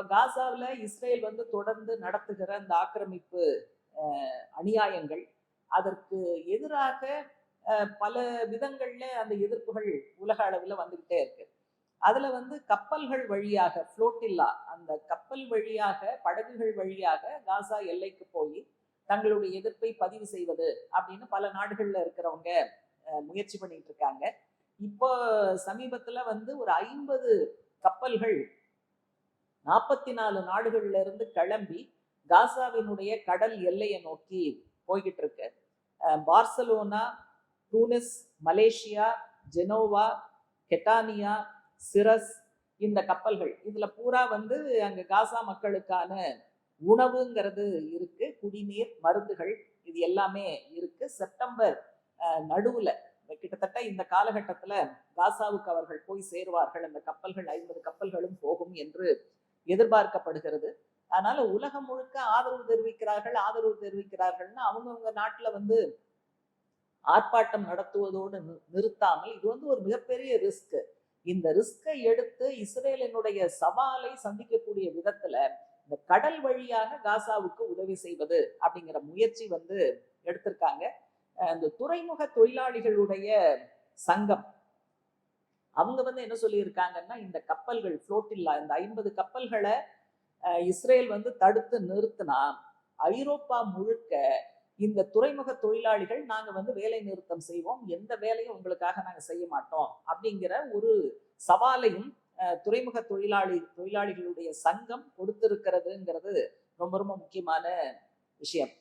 இப்போ காசாவில் இஸ்ரேல் வந்து தொடர்ந்து நடத்துகிற அந்த ஆக்கிரமிப்பு அநியாயங்கள் அதற்கு எதிராக பல விதங்களில் அந்த எதிர்ப்புகள் உலக அளவில் வந்துக்கிட்டே இருக்கு. அதில் வந்து கப்பல்கள் வழியாக ஃப்ளோட்டில்லா அந்த கப்பல் வழியாக படகுகள் வழியாக காசா எல்லைக்கு போய் தங்களுடைய எதிர்ப்பை பதிவு செய்வது அப்படின்னு பல நாடுகளில் இருக்கிறவங்க முயற்சி பண்ணிட்டு இருக்காங்க. இப்போ சமீபத்தில் வந்து ஒரு ஐம்பது கப்பல்கள் நாற்பத்தி நாலு நாடுகள்ல இருந்து கிளம்பி காசாவினுடைய கடல் எல்லையை நோக்கி போய்கிட்டு இருக்கு Barcelona Tunis Malaysia Genoa Catania சிரஸ் இந்த கப்பல்கள். இதுல பூரா வந்து அங்க காசா மக்களுக்கான உணவுங்கிறது இருக்கு. குடிநீர் மருந்துகள் இது எல்லாமே இருக்கு. செப்டம்பர் நடுவில் நடுவுல கிட்டத்தட்ட இந்த காலகட்டத்துல காசாவுக்கு அவர்கள் போய் சேருவார்கள். அந்த கப்பல்கள் ஐம்பது கப்பல்களும் போகும் என்று எதிர்பார்க்கப்படுகிறது. அதனால உலகம் முழுக்க ஆதரவு தெரிவிக்கிறார்கள் ஆதரவு தெரிவிக்கிறார்கள்னு அவங்கவுங்க நாட்டுல வந்து ஆர்ப்பாட்டம் நடத்துவதோடு நிறுத்தாமல் இது வந்து ஒரு மிகப்பெரிய ரிஸ்க். இந்த ரிஸ்கை எடுத்து இஸ்ரேலினுடைய சவாலை சந்திக்கக்கூடிய விதத்துல இந்த கடல் வழியாக காசாவுக்கு உதவி செய்வது அப்படிங்கிற முயற்சி வந்து எடுத்திருக்காங்க. இந்த துறைமுக தொழிலாளிகளுடைய சங்கம் அவங்க வந்து என்ன சொல்லியிருக்காங்கன்னா இந்த கப்பல்கள் ஃப்ளோட்டில்லா இந்த ஐம்பது கப்பல்களை இஸ்ரேல் வந்து தடுத்து நிறுத்தினா ஐரோப்பா முழுக்க இந்த துறைமுக தொழிலாளிகள் நாங்கள் வந்து வேலை நிறுத்தம் செய்வோம். எந்த வேலையும் உங்களுக்காக நாங்கள் செய்ய மாட்டோம். அப்படிங்கிற ஒரு சவாலையும் அஹ், துறைமுக தொழிலாளி தொழிலாளிகளுடைய சங்கம் கொடுத்திருக்கிறதுங்கிறது ரொம்ப ரொம்ப முக்கியமான விஷயம்.